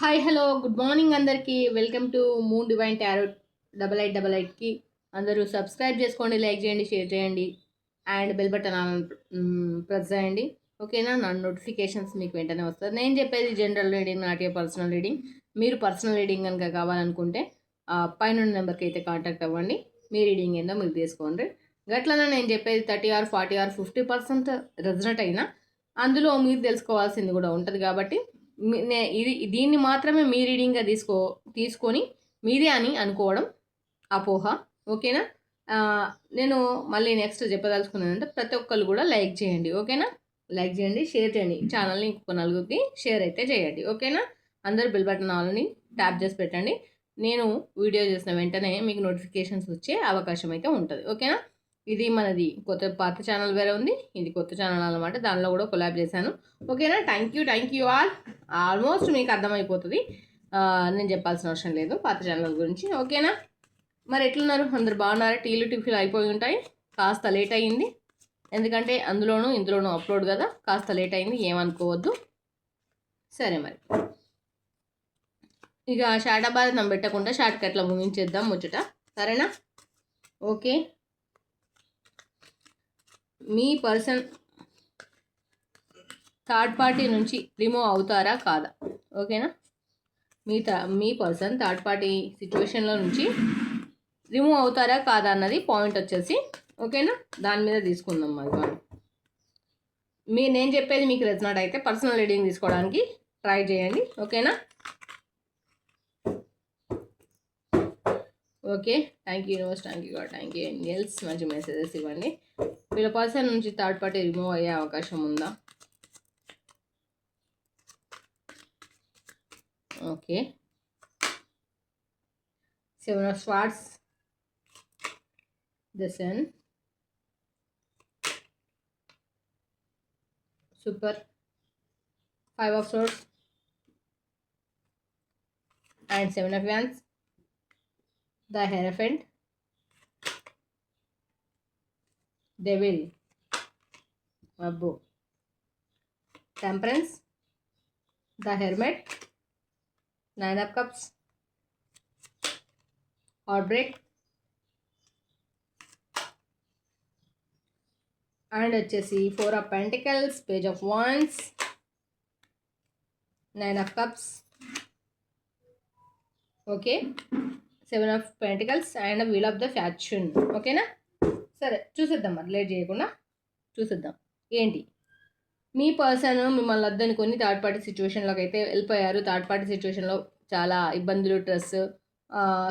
Hi hello good morning అందరికీ. Welcome to moon divine tarot double eight double ఎయిట్కి అందరూ subscribe చేసుకోండి like చేయండి షేర్ చేయండి. అండ్ బెల్ బటన్ ప్రెస్ చేయండి. ఓకేనా నా? నోటిఫికేషన్స్ మీకు వెంటనే వస్తుంది నేను చెప్పేది general reading not personal reading మీరు పర్సనల్ రీడింగ్ కనుక కావాలనుకుంటే పైన నెంబర్కి అయితే కాంటాక్ట్ అవ్వండి. మీ రీడింగ్ ఏందో మీరు తీసుకోండి. గట్లనే నేను చెప్పేది thirty or forty or fifty percent result అయినా అందులో మీరు తెలుసుకోవాల్సింది కూడా ఉంటుంది కాబట్టి ఇది దీన్ని మాత్రమే మీ రీడింగ్గా తీసుకో తీసుకొని మీదే అని అనుకోవడం అపోహ ఓకేనా? నేను మళ్ళీ నెక్స్ట్ చెప్పదలుచుకున్నానంటే ప్రతి ఒక్కరు కూడా లైక్ చేయండి ఓకేనా? లైక్ చేయండి షేర్ చేయండి. ఛానల్ని ఇంకొక నలుగురికి షేర్ అయితే చేయండి ఓకేనా? అందరు బిల్ బటన్ ఆల్ని ట్యాప్ చేసి పెట్టండి. నేను వీడియో చేసిన వెంటనే మీకు నోటిఫికేషన్స్ వచ్చే అవకాశం అయితే ఉంటుంది ఓకేనా? ఇది మనది కొత్త పాత ఛానల్ వేరే ఉంది. ఇది కొత్త ఛానల్ అనమాట దానిలో కూడా కొలాబ్ చేశాను. ఓకేనా? Thank you thank you all almost మీకు అర్థమైపోతుంది. నేను చెప్పాల్సిన అవసరం లేదు పాత ఛానల్ గురించి. ఓకేనా? మరి ఎట్లున్నారు? అందరు బాగున్నారా? టీలు టిఫిల్ అయిపోయి ఉంటాయి. కాస్త లేట్ అయ్యింది. ఎందుకంటే అందులోనూ ఇందులోనూ అప్లోడ్ కదా. కాస్త లేట్ అయింది ఏమనుకోవద్దు. సరే మరి. ఇక షాటాబాద్ పెట్టకుండా షార్ట్ కట్లో ముగించేద్దాం ముచ్చట. సరేనా? ఓకే. మీ పర్సన్ థర్డ్ పార్టీ నుంచి రిమూవ్ అవుతారా కాదా? ఓకేనా? మీ త మీ పర్సన్ థర్డ్ పార్టీ సిచ్యువేషన్లో నుంచి రిమూవ్ అవుతారా కాదా అన్నది పాయింట్ వచ్చేసి ఓకేనా? దాని మీద తీసుకుందాం మరి మనం. మీ నేను చెప్పేది మీకు రెజనాట్ అయితే పర్సనల్ రీడింగ్ తీసుకోవడానికి ట్రై చేయండి ఓకేనా? Okay. Thank you universe. Thank you god. Thank you. Angels మంచి మెసేజెస్ ఇవ్వండి. వీళ్ళ పర్సన్ నుంచి థర్డ్ పార్టీ రిమూవ్ అయ్యే అవకాశం ఉందా? Okay. Seven of swords. The sun. Super. Five of swords and seven of wands. the Hierophant, Devil, Abbo, Temperance, the Hermit, Nine of Cups, Heartbreak, and వచ్చేసి four of pentacles page of wands nine of cups okay seven of pentacles and wheel of the faction ఓకేనా సరే చూసేద్దాం మరి. Late చేయకుండా చూసేద్దాం. ఏంటి? మీ person మిమ్మల్ని వద్దనుకొని third party సిచ్యువేషన్లోకి అయితే వెళ్ళిపోయారు. థర్డ్ పార్టీ సిచ్యువేషన్లో చాలా ఇబ్బందులు స్ట్రెస్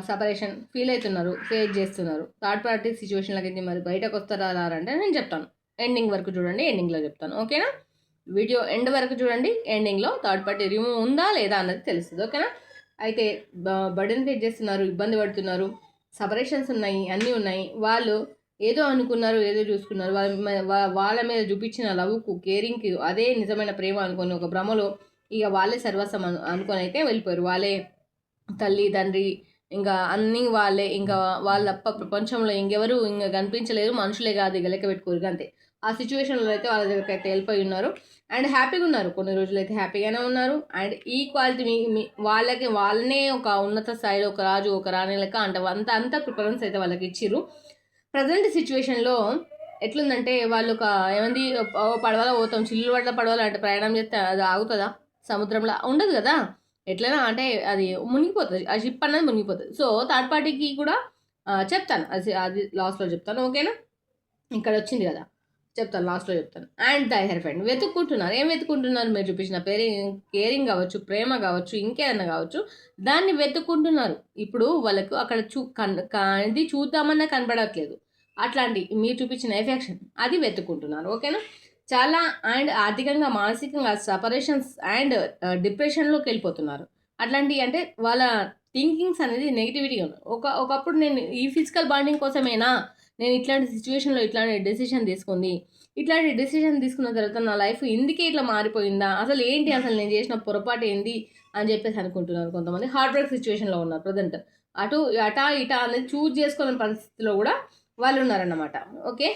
సపరేషన్ ఫీల్ అవుతున్నారు ఫేస్ చేస్తున్నారు. థర్డ్ పార్టీ సిచ్యువేషన్లోకి అయితే మరి బయటకు వస్తారా రారా అంటే నేను చెప్తాను. ఎండింగ్ వరకు చూడండి ఎండింగ్లో చెప్తాను. ఓకేనా? వీడియో ఎండ్ వరకు చూడండి. ఎండింగ్లో థర్డ్ పార్టీ రిమూవ్ ఉందా లేదా అన్నది తెలుస్తుంది. ఓకేనా? అయితే బర్డెన్ ఫేస్ చేస్తున్నారు ఇబ్బంది పడుతున్నారు. సపరేషన్స్ ఉన్నాయి అన్నీ ఉన్నాయి. వాళ్ళు ఏదో అనుకున్నారు ఏదో చూసుకున్నారు. వాళ్ళ వాళ్ళ మీద చూపించిన లవ్కు కేరింగ్కి అదే నిజమైన ప్రేమ అనుకొని ఒక భ్రమలో ఇక వాళ్ళే సర్వస్వం అను అనుకొని అయితే వెళ్ళిపోయారు. వాళ్ళే తల్లి తండ్రి ఇంకా అన్నీ వాళ్ళే ఇంకా వాళ్ళ తప్ప ప్రపంచంలో ఇంకెవరు ఇంకా కనిపించలేరు మనుషులే కాదు ఇక లెక్క పెట్టుకోరు అంతే. ఆ సిచ్యువేషన్లో అయితే వాళ్ళ దగ్గరికి అయితే వెళ్ళిపోయి ఉన్నారు. అండ్ హ్యాపీగా ఉన్నారు. కొన్ని రోజులు అయితే హ్యాపీగానే ఉన్నారు. అండ్ ఈక్వాలిటీ మీ మీ వాళ్ళకి వాళ్ళనే ఒక ఉన్నత స్థాయిలో ఒక రాజు ఒక రాణి లెక్క అంటే అంత అంత ప్రిఫరెన్స్ అయితే వాళ్ళకి ఇచ్చిర్రు. ప్రజెంట్ సిచ్యువేషన్లో ఎట్లుందంటే వాళ్ళు ఒక ఏమంది పడవలో పోతాం చిల్లు పడ్డ పడవలు అంటే ప్రయాణం చేస్తే అది ఆగుతుందా? సముద్రంలో ఉండదు కదా? ఎట్లైనా అంటే అది మునిగిపోతుంది ఆ షిప్ అన్నది మునిగిపోతుంది. సో థర్డ్ పార్టీకి కూడా చెప్తాను. అది అది లాస్ట్లో చెప్తాను ఓకేనా ఇక్కడ వచ్చింది కదా. చెప్తాను లాస్ట్లో చెప్తాను. అండ్ ద హెర్ఫెండ్ వెతుక్కుంటున్నారు. ఏం వెతుక్కుంటున్నారు? మీరు చూపించిన పేరింగ్ కేరింగ్ కావచ్చు ప్రేమ కావచ్చు ఇంకేదన్నా కావచ్చు దాన్ని వెతుక్కుంటున్నారు. ఇప్పుడు వాళ్ళకు అక్కడ చూ కన్ ఇది చూద్దామన్నా కనబడట్లేదు. అట్లాంటి మీరు చూపించిన ఎఫెక్షన్ అది వెతుక్కుంటున్నారు ఓకేనా? చాలా అండ్ ఆర్థికంగా మానసికంగా సపరేషన్స్ అండ్ డిప్రెషన్లోకి వెళ్ళిపోతున్నారు. అట్లాంటి అంటే వాళ్ళ థింకింగ్స్ అనేది నెగిటివిటీ ఉన్నాయి ఒక ఒకప్పుడు నేను ఈ ఫిజికల్ బాండింగ్ కోసమేనా నేను ఇట్లాంటి సిచ్యువేషన్లో ఇట్లాంటి డెసిషన్ తీసుకుంది? ఇట్లాంటి డెసిషన్ తీసుకున్న తర్వాత నా లైఫ్ ఇందుకే ఇట్లా మారిపోయిందా? అసలు ఏంటి? అసలు నేను చేసిన పొరపాటు ఏంది? అని చెప్పేసి అనుకుంటున్నారు కొంతమంది. హార్డ్ వర్క్ సిచ్యువేషన్లో ఉన్నారు ప్రజెంట్ అటు అటా ఇటా అనేది చూజ్ చేసుకోలేని పరిస్థితిలో కూడా వాళ్ళు ఉన్నారన్నమాట ఓకే?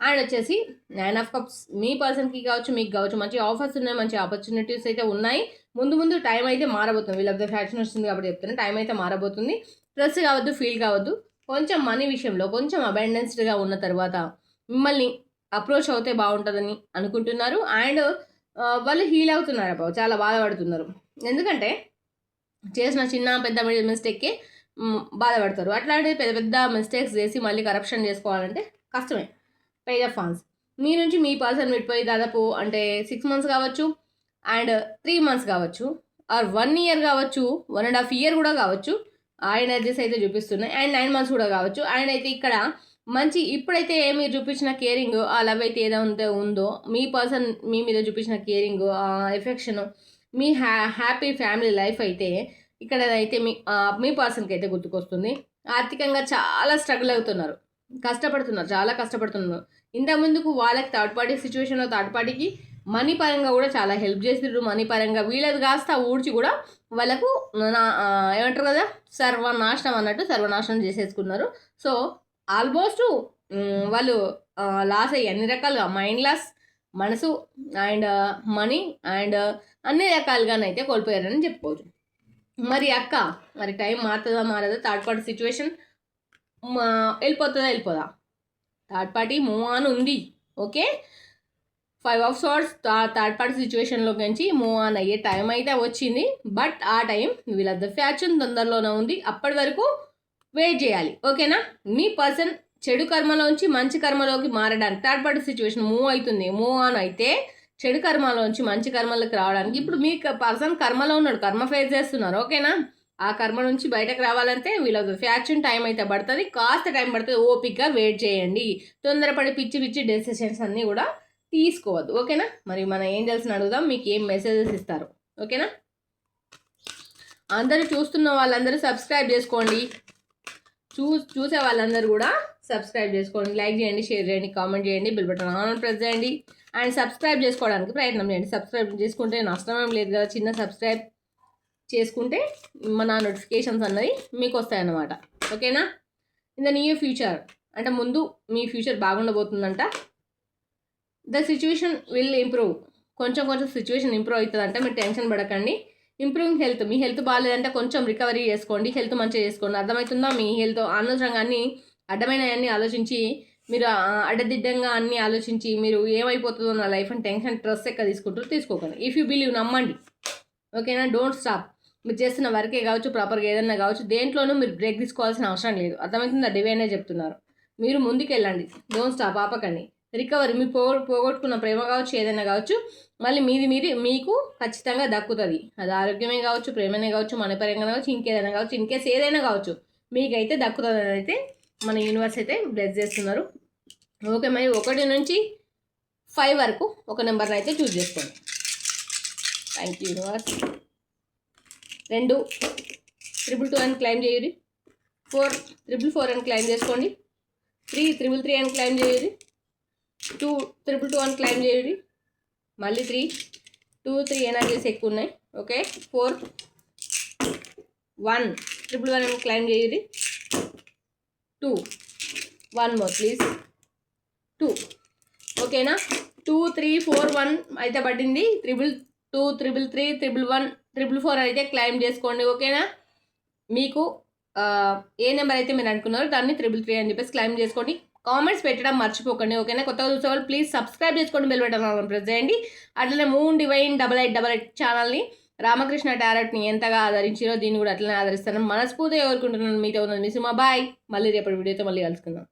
అండ్ వచ్చేసి నైన్ ఆఫ్ కప్స్ మీ పర్సన్కి కావచ్చు మీకు కావచ్చు మంచి ఆఫర్స్ ఉన్నాయి మంచి ఆపర్చునిటీస్ అయితే ఉన్నాయి. ముందు ముందు టైం అయితే మారబోతుంది. వీళ్ళ ఫ్యాషన్ వస్తుంది కాబట్టి చెప్తున్నాను టైం అయితే మారబోతుంది. స్ట్రెస్ కావద్దు ఫీల్ కావద్దు. కొంచెం మనీ విషయంలో కొంచెం అబెండెన్స్డ్గా ఉన్న తర్వాత మిమ్మల్ని అప్రోచ్ అవుతే బాగుంటుందని అనుకుంటున్నారు. అండ్ వాళ్ళు హీల్ అవుతున్నారు అబ్బా చాలా బాధపడుతున్నారు. ఎందుకంటే చేసిన చిన్న పెద్ద మిస్టేక్కి బాధపడతారు. అట్లాంటి పెద్ద పెద్ద మిస్టేక్స్ చేసి మళ్ళీ కరప్షన్ చేసుకోవాలంటే కష్టమే. పేజ్ ఆఫ్ ఫండ్స్ మీ నుంచి మీ పర్సన్ విడిపోయి దాదాపు అంటే సిక్స్ మంత్స్ కావచ్చు అండ్ త్రీ మంత్స్ కావచ్చు ఆర్ వన్ ఇయర్ కావచ్చు వన్ అండ్ హాఫ్ ఇయర్ కూడా కావచ్చు. ఆ ఎనర్జీస్ అయితే చూపిస్తున్నాయి. అండ్ నైన్ మంత్స్ కూడా కావచ్చు. అండ్ అయితే ఇక్కడ మంచి ఇప్పుడైతే మీరు చూపించిన కేరింగ్ ఆ లవ్ అయితే ఏదైతే ఉందో మీ పర్సన్ మీ మీద చూపించిన కేరింగ్ ఆ ఎఫెక్షన్ మీ హ్యా హ్యాపీ ఫ్యామిలీ లైఫ్ అయితే ఇక్కడ అయితే మీ మీ పర్సన్కి అయితే గుర్తుకొస్తుంది. ఆర్థికంగా చాలా స్ట్రగుల్ అవుతున్నారు. కష్టపడుతున్నారు చాలా కష్టపడుతున్నారు. ఇంతకుముందుకు వాళ్ళకి థర్డ్ పార్టీ సిచ్యువేషన్లో థర్డ్ పార్టీకి మనీ పరంగా కూడా చాలా హెల్ప్ చేసిండ్రు మనీ పరంగా వీళ్ళది కాస్త ఊడ్చి కూడా వాళ్ళకు ఏమంటారు కదా సర్వనాశనం అన్నట్టు సర్వనాశనం చేసేసుకున్నారు. సో ఆల్మోస్ట్ వాళ్ళు లాస్ అయ్యి అన్ని రకాలుగా మైండ్ లాస్ మనసు అండ్ మనీ అండ్ అన్ని రకాలుగానైతే కోల్పోయారని చెప్పుకోవచ్చు. మరి అక్క మరి టైం మారుతుందా మారదా? థర్డ్ పార్టీ సిచ్యువేషన్ వెళ్ళిపోతుందా వెళ్ళిపోదా? థర్డ్ పార్టీ మూవ్ ఆన్ ఉంది okay? Five of swords third party సిచ్యువేషన్లో నుంచి మూవ్ ఆన్ అయ్యే టైం అయితే వచ్చింది. బట్ ఆ టైం వీళ్ళ ఫ్యాషన్ తొందరలోనే ఉంది. అప్పటి వరకు వెయిట్ చేయాలి ఓకేనా? మీ పర్సన్ చెడు కర్మలోంచి మంచి కర్మలోకి మారడానికి థర్డ్ పార్టీ సిచ్యువేషన్ మూవ్ అవుతుంది. మూవ్ ఆన్ అయితే చెడు కర్మలోంచి మంచి కర్మలకు రావడానికి. ఇప్పుడు మీ పర్సన్ కర్మలో ఉన్నాడు కర్మ ఫేస్ చేస్తున్నారు ఓకేనా? ఆ కర్మ నుంచి బయటకు రావాలంటే వీళ్ళ ఫ్యాక్షన్ టైం అయితే పడుతుంది కాస్త టైం పడుతుంది ఓపిక్గా వెయిట్ చేయండి. తొందరపడి పిచ్చి పిచ్చి డెసిషన్స్ అన్నీ కూడా తీసుకోవద్దు ఓకేనా? మరి మన ఏంజల్స్ని అడుగుదాం మీకు ఏం మెసేజెస్ ఇస్తారు ఓకేనా? అందరూ చూస్తున్న వాళ్ళందరూ సబ్స్క్రైబ్ చేసుకోండి. చూ చూసే వాళ్ళందరూ కూడా సబ్స్క్రైబ్ చేసుకోండి లైక్ చేయండి షేర్ చేయండి కామెంట్ చేయండి బిల్ బటన్ ఆన్ ప్రెస్ చేయండి. అండ్ సబ్స్క్రైబ్ చేసుకోవడానికి ప్రయత్నం చేయండి. సబ్స్క్రైబ్ చేసుకుంటే నష్టం ఏం లేదు కదా. చిన్న సబ్స్క్రైబ్ చేసుకుంటే మన నోటిఫికేషన్స్ అన్నది మీకు వస్తాయన్నమాట. ఓకేనా? ఇన్ ద నియర్ ఫ్యూచర్ అంటే ముందు మీ future బాగుండబోతుందంట. The situation will improve. కొంచెం కొంచెం సిచ్యువేషన్ ఇంప్రూవ్ అవుతుందంటే. మీరు టెన్షన్ పడకండి. ఇంప్రూవింగ్ హెల్త్ మీ హెల్త్ బాగాలేదంటే కొంచెం రికవరీ చేసుకోండి. హెల్త్ మంచిగా చేసుకోండి. అర్థమవుతుందా? మీ హెల్త్ అనవసరంగా కానీ అడ్డమైనవన్నీ ఆలోచించి మీరు అడ్డదిడ్డంగా అన్నీ ఆలోచించి మీరు ఏమైపోతుందో నా లైఫ్ అని టెన్షన్ స్ట్రెస్ ఎక్క తీసుకుంటారు తీసుకోకండి. ఇఫ్ యూ బిలీవ్ నమ్మండి. ఓకేనా? డోంట్ స్టాప్ మీరు చేస్తున్న వర్కే కావచ్చు ప్రాపర్గా ఏదైనా కావచ్చు దేంట్లోనూ మీరు బ్రేక్ తీసుకోవాల్సిన అవసరం లేదు. అర్థమవుతుందా? డివైనే చెప్తున్నారు. మీరు ముందుకెళ్ళండి. డోంట్ స్టాప్ ఆపకండి. రికవరీ మీ పోగొ పోగొట్టుకున్న ప్రేమ కావచ్చు ఏదైనా కావచ్చు మళ్ళీ మీది మీది మీకు ఖచ్చితంగా దక్కుతుంది. అది ఆరోగ్యమే కావచ్చు ప్రేమనే కావచ్చు మనపరంగా కావచ్చు ఇంకేదైనా కావచ్చు ఇన్కేస్ ఏదైనా కావచ్చు మీకైతే దక్కుతుంది అయితే మన యూనివర్స్ అయితే బ్లెస్ చేస్తున్నారు. ఓకే మరి ఒకటి నుంచి ఫైవ్ వరకు ఒక నెంబర్ని అయితే చూజ్ చేసుకోండి. థ్యాంక్ యూ యూనివర్స్ రెండు త్రిబుల్ టూ అని క్లైమ్ చేయరు ఫోర్ త్రిబుల్ ఫోర్ అని క్లైమ్ చేసుకోండి. త్రీ త్రిబుల్ త్రీ అని క్లైమ్ చేయరు టూ త్రిపుల్ టూ అని క్లైమ్ చేయండి. మళ్ళీ త్రీ టూ త్రీ ఎనర్జీస్ ఎక్కువ ఉన్నాయి. Okay four one triple one అని క్లైమ్ చేయండి. Two one more please two ఓకేనా టూ త్రీ ఫోర్ వన్ అయితే పడింది triple two triple three triple one triple four అయితే క్లైమ్ చేసుకోండి. ఓకేనా మీకు ఏ నెంబర్ అయితే మీరు అనుకున్నారో దాన్ని త్రిబుల్ త్రీ అని చెప్పేసి క్లైమ్ చేసుకోండి. కామెంట్స్ పెట్టడం మర్చిపోకండి. ఓకేనా కొత్తగా చూసేవాళ్ళు ప్లీజ్ సబ్స్క్రైబ్ చేసుకోండి బెల్ బటన్ ప్రెస్ చేయండి. అట్లనే moon divine double eight double eight ఛానల్ని రామకృష్ణ టారెట్ని ఎంతగా ఆదరించారో దీన్ని కూడా అట్లనే ఆదరిస్తాను మనస్ఫూర్తిగా కోరుకుంటున్నాను. మీతో ఉన్నది మిస్ మా బాయ్. మళ్ళీ రేపటి వీడియోతో మళ్ళీ కలుసుకుందాం.